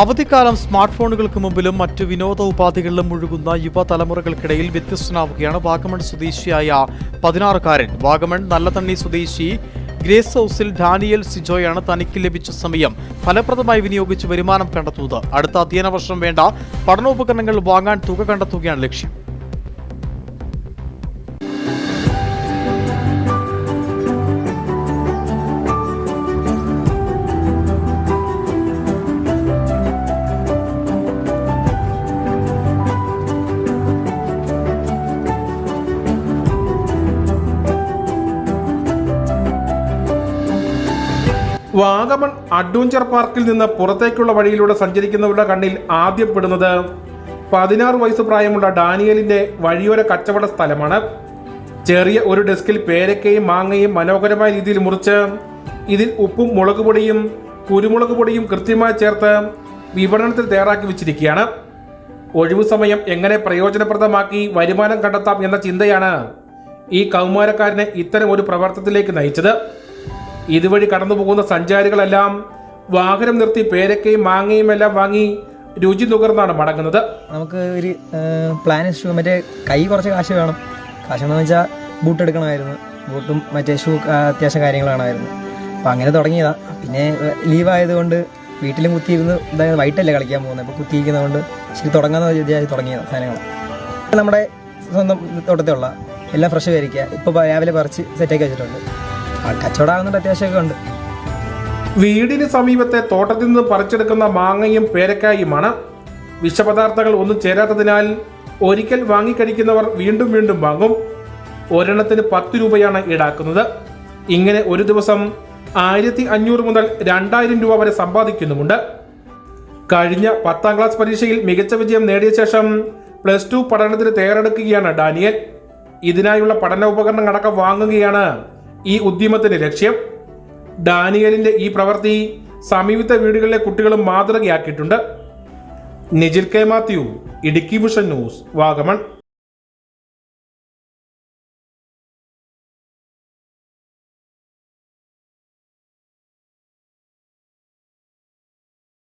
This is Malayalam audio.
അവധിക്കാലം സ്മാർട്ട് ഫോണുകൾക്ക് മുമ്പിലും മറ്റു വിനോദ ഉപാധികളിലും മുഴുകുന്ന യുവതലമുറകൾക്കിടയിൽ വ്യത്യസ്തനാവുകയാണ് വാഗമൺ സ്വദേശിയായ പതിനാറുകാരൻ. വാഗമൺ നല്ലതണ്ണി സ്വദേശി ഗ്രേസ് ഹൗസിൽ ഡാനിയൽ സിജോയാണ് തനിക്ക് ലഭിച്ച സമയം. ഫലപ്രദമായി വിനിയോഗിച്ച് വരുമാനം കണ്ടെത്തുന്നത്. അടുത്ത അധ്യയന വർഷം വേണ്ട പഠനോപകരണങ്ങൾ വാങ്ങാൻ തുക കണ്ടെത്തുകയാണ് ലക്ഷ്യം. വാഗമൺ അഡ്വഞ്ചർ പാർക്കിൽ നിന്ന് പുറത്തേക്കുള്ള വഴിയിലൂടെ സഞ്ചരിക്കുന്നവരുടെ കണ്ണിൽ ആദ്യം പെടുന്നത് പതിനാറ് വയസ്സ് പ്രായമുള്ള ഡാനിയലിന്റെ വഴിയോര കച്ചവട സ്ഥലമാണ്. ചെറിയ ഒരു ഡെസ്കിൽ പേരക്കയും മാങ്ങയും മനോഹരമായ രീതിയിൽ മുറിച്ച് ഇതിൽ ഉപ്പും മുളക് പൊടിയും കുരുമുളക് പൊടിയും കൃത്യമായി ചേർത്ത് വിപണനത്തിൽ തയ്യാറാക്കി വെച്ചിരിക്കുകയാണ്. ഒഴിവു സമയം എങ്ങനെ പ്രയോജനപ്രദമാക്കി വരുമാനം കണ്ടെത്താം എന്ന ചിന്തയാണ് ഈ കൗമാരക്കാരനെ ഇത്തരം ഒരു പ്രവർത്തനത്തിലേക്ക് നയിച്ചത്. ഇതുവഴി കടന്നു പോകുന്ന സഞ്ചാരികളെല്ലാം വാഹനം നിർത്തി പേരക്കയും മാങ്ങയും എല്ലാം വാങ്ങി രുചി നുകർന്നാണ് മടങ്ങുന്നത്. നമുക്ക് ഒരു പ്ലാൻ ഷൂ മറ്റേ കൈ കുറച്ച് കാശ് വേണം. കാശെന്ന് വെച്ചാൽ ബൂട്ട് എടുക്കണമായിരുന്നു. ബൂട്ടും മറ്റേ ഷൂ അത്യാവശ്യം കാര്യങ്ങളാണായിരുന്നു. അപ്പം അങ്ങനെ തുടങ്ങിയതാ. പിന്നെ ലീവ് ആയതുകൊണ്ട് വീട്ടിലും കുത്തിയിരുന്ന് അതായത് വൈകിട്ടല്ലേ കളിക്കാൻ പോകുന്നത്. അപ്പോൾ കുത്തിയിരിക്കുന്നതുകൊണ്ട് ശരി തുടങ്ങാമെന്ന് വിചാരിച്ച് തുടങ്ങിയത് സാധനങ്ങൾ നമ്മുടെ സ്വന്തം തോട്ടത്തിലുള്ള എല്ലാം ഫ്രഷ് കഴിക്കുക ഇപ്പോൾ രാവിലെ പറിച്ച് സെറ്റാക്കി വെച്ചിട്ടുണ്ട്. ആ, കച്ചവടം ആകുന്നുണ്ട് അത്യാവശ്യമൊക്കെ ഉണ്ട് വീടിന് സമീപത്തെ തോട്ടത്തിൽ നിന്ന് പറിച്ചെടുക്കുന്ന മാങ്ങയും പേരക്കായുമാണ്. വിഷപദാർത്ഥങ്ങൾ ഒന്നും ചേരാത്തതിനാൽ ഒരിക്കൽ വാങ്ങിക്കഴിക്കുന്നവർ വീണ്ടും വീണ്ടും വാങ്ങും. ഒരെണ്ണത്തിന് പത്ത് രൂപയാണ് ഈടാക്കുന്നത്. ഇങ്ങനെ ഒരു ദിവസം ആയിരത്തി അഞ്ഞൂറ് മുതൽ രണ്ടായിരം രൂപ വരെ സമ്പാദിക്കുന്നുമുണ്ട്. കഴിഞ്ഞ പത്താം ക്ലാസ് പരീക്ഷയിൽ മികച്ച വിജയം നേടിയ ശേഷം പ്ലസ് ടു പഠനത്തിന് തയ്യാറെടുക്കുകയാണ് ഡാനിയൽ. ഇതിനായുള്ള പഠന ഉപകരണങ്ങളടക്കം വാങ്ങുകയാണ്. ഈ ഉദ്യമത്തിന്റെ ലക്ഷ്യം ഡാനിയലിന്റെ ഈ പ്രവൃത്തി സമീപത്തെ വീടുകളിലെ കുട്ടികളും മാതൃകയാക്കിയിട്ടുണ്ട്. Nijil K Mathew Idukki vision news Vagamon.